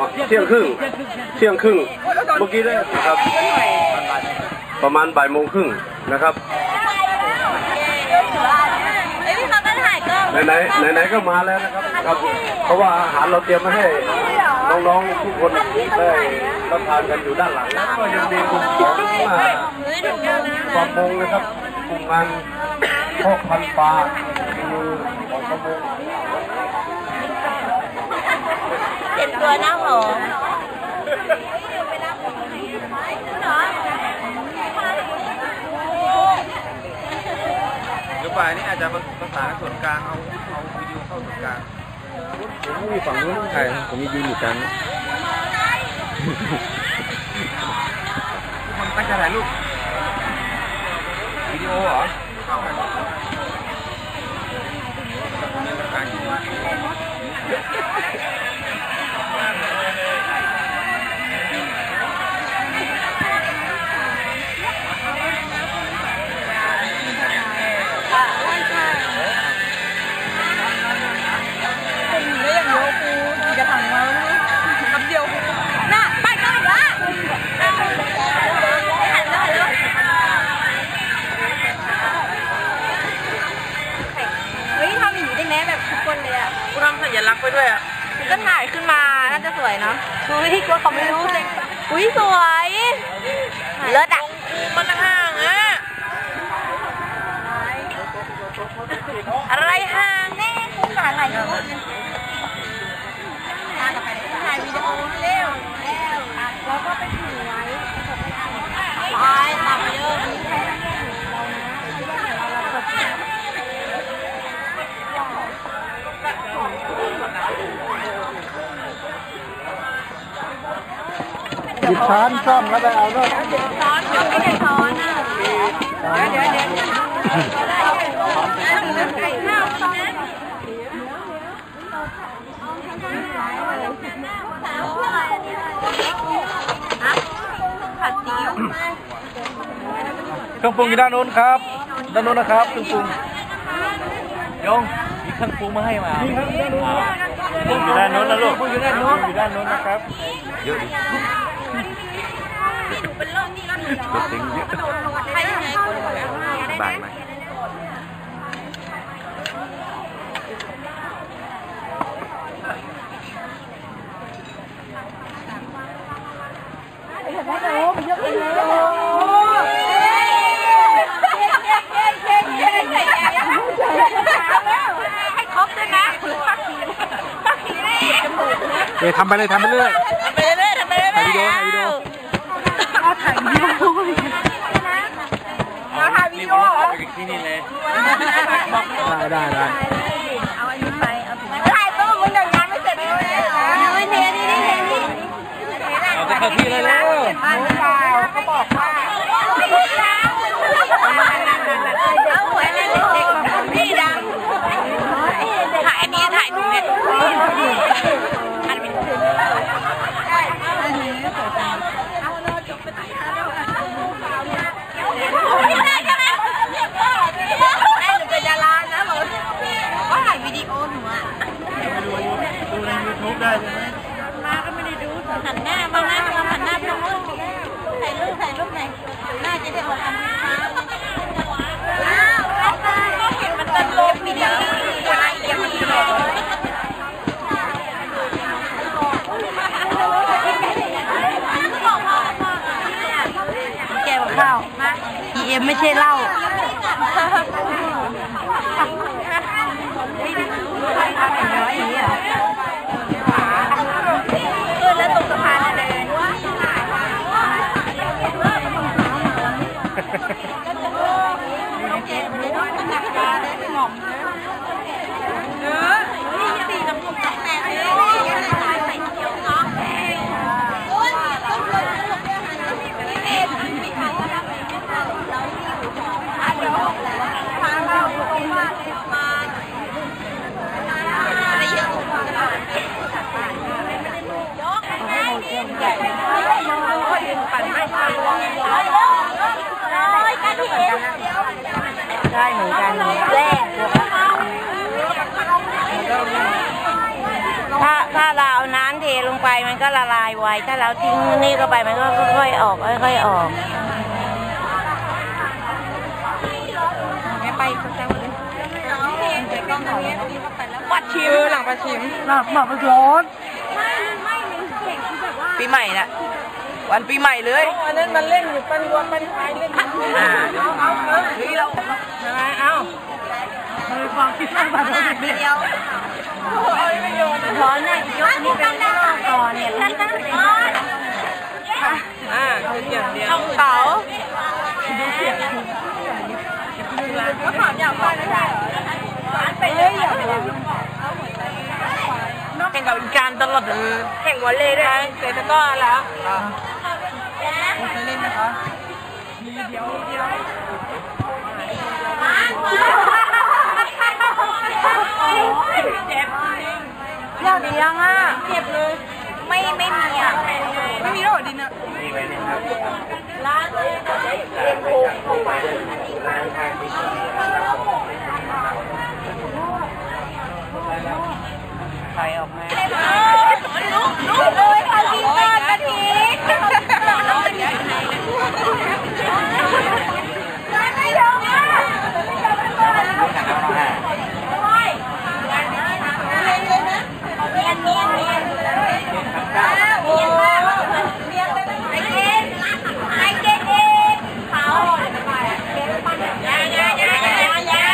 อ๋อเที่ยงครึ่งเที่ยงครึ่งเมื่อกี้ได้ครับ ประมาณบ่ายโมงครึ่งนะครับเอ้ยพี่เขาก็ถ่ายกล้องไหนไหนไหนๆก็มาแล้วนะครับครับ เพราะว่าอาหารเราเตรียมมาให้น้องๆทุกคนได้รับทานกันอยู่ด้านหลังแล้วก็ยังมีกลุ่มของอ่าเฮ้ยถูกแล้วนะประมงนะครับกลุ่มงานพวกพันปลาคือของประมง เจ็บ ตัวหน้าหอมเดี๋ยวบ่ายนี้อาจจะประสานส่วนกลางเอาเอาวิดีโอเข้าส่วนกลางผมไม่มีฝั่งนู้นใช่ผมมียืนอยู่กลางมันตั้งใจถ่ายรูปวิดีโอเหรอ วยเนาะดูที่กลัวเขาไม่รู้เลยอุ้ยสวยเลิศอะมันห่างอะ อะไรห่างแน่กูขาถ่ายรูปถ่ายวิดีโอเร็วแล้วก็ไปถือ ช้อนซ่อมแล้วไปเอาด้วยช้อนเดี๋ยวไม่ได้ช้อนอะเดี๋ยวเดี๋ยวเดี๋ยวไก่ข้าวช้อนผัดซีอิ๊วเครื่องปรุงอยู่ด้านโน้นครับ ด้านโน้นนะครับเครื่องปรุงยงมีเครื่องปรุงมาให้มาอยู่ด้านโน้นนะลูกอยู่ด้านโน้นอยู่ด้านโน้นนะครับเยอะดิเป็นเรื่องที่เราหนูรถติงเยอะใครยังไงกูได้บ่ายไหมให้ครบด้วยนะพักผีพักผีนี่เออทำไปเลยทำไปเรื่อยทำไปเรื่อยทำไปเรื่อยถ่ายวิดีโอถ่ายวิดีโอ เอาถ่ายวิดีโอเอาถ่ายวิดีโอเหรอ ที่นี่เลย บอก ได้ได้ได้เอาอันนี้ไปเอาถุงถ่ายตัวมึงเดี๋ยวงานไม่เสร็จเลยยังไม่เทนี่นี่เทนี่เอาไปเข้าที่เลยแล้วบ้านเราเขาบอกว่าเอาหัวเด็กๆพี่ดังถ่ายอันนี้ถ่ายถุงเนี่ยอันนี้ได้ใช่ไหมได้หนูเป็นดารานะบอกว่าถ่ายวิดีโอหนูอะ ดูในยูทูบ ได้ใช่ไหมมาก็ไม่ได้ดูหันหน้ามาหน้ามาหันหน้าไปทางนู้นถ่ายรูปถ่ายรูปไหนหน้าจะได้ออกกันอ้าวก็เห็นมันตลกวิดีโออะไรอย่างนี้แกบอกข้าว EM ไม่ใช่เหล้าขึ้นแล้วตกสะพานเดินเออสีน้ำตกแตกเลยใส่เขียวเนาะพาเราอยู่ตรงบ้านมาอะไรเยอะ ไปมันก็ ละลายไว ถ้าเราทิ้งนี่เข้าไปมันก็ค่อยๆออก ค่อยๆออกไม่ไปคนแซวเลยปัดชิมหลังปัดชิมหนักหนักมันร้อนปีใหม่น่ะวันปีใหม่เลยอันนั้นมันเล่นอยู่ปันวัวปันควายเล่นเอ่าเฮ้ยเราเอ้ามันมีความคิดสร้างสรรค์ของเด็กเดียว ร้อนน่ะยกนี่เป็นนอกก่อนเนี่ยร้อนอ่าคืออย่างเดียวช่องเขาก็ถามอยากฟังนะจ๊ะไปเลยอย่าไปเลยแข่งกับอีการตลอดเลยแข่งวอลเลย์ด้วยเสร็จแล้วก็แล้วเคยเล่นไหมคะมีเดียวเดียว เจ็บยอดดียังอะเจ็บเลย ไม่ไม่มีอะ ไม่มีโรคดินอะ ร้านเลยเรียนโคใครออกมาลุกลุกเลยค่ะพี่ก้อนกะทิไม่ยอมอะ เนียนเนียนเนียนเนียนเลยเนียนมากเนียนเลยไอเกนไอเกนเองเขายายายายายา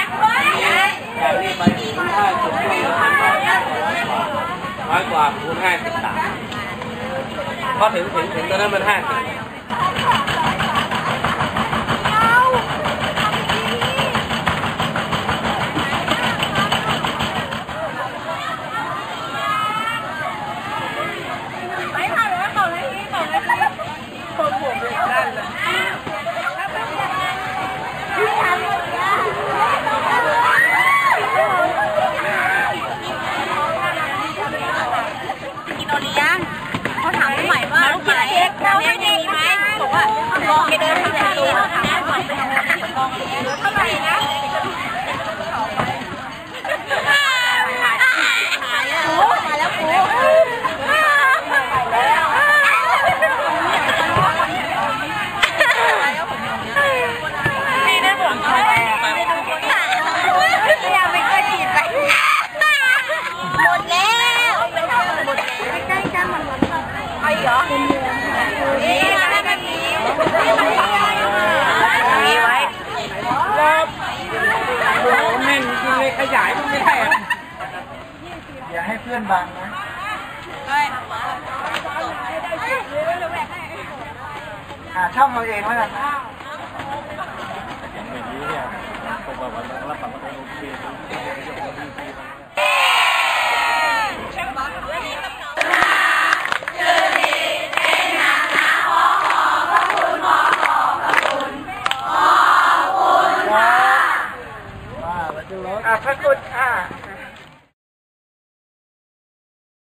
จากนี้ไปคูณห้าสิบร้อยกว่า คูณห้าสิบสามก็ถึงถึงถึงตอนนั้นมันห้าสิบ ไปค่ะเลยต่อเลยนี่ต่อเลยคนผมเลยด้านเลย กินโอเลี้ยงเขาถามใหม่ว่าลูกไหนเราไม่มีไหมบอกว่าลองไปเดินทางไหนดีเขาถามว่าไปทางไหนลองเท่าไหร่นะโอ้มาแล้วกูนี่นะผมชอบอยากไปก็ฉีดไป หมดแล้วหมดแล้วใกล้ๆกันหมดแล้วไอ้เหรอนี่มาแบบนี้มีไว้ โอ้แม่งจริงเลยขยายมันไม่ได้อะ อย่าให้เพื่อนบังนะหาช่องเราเองแล้วกันนะมามาดูรถอะพระกุฎอะ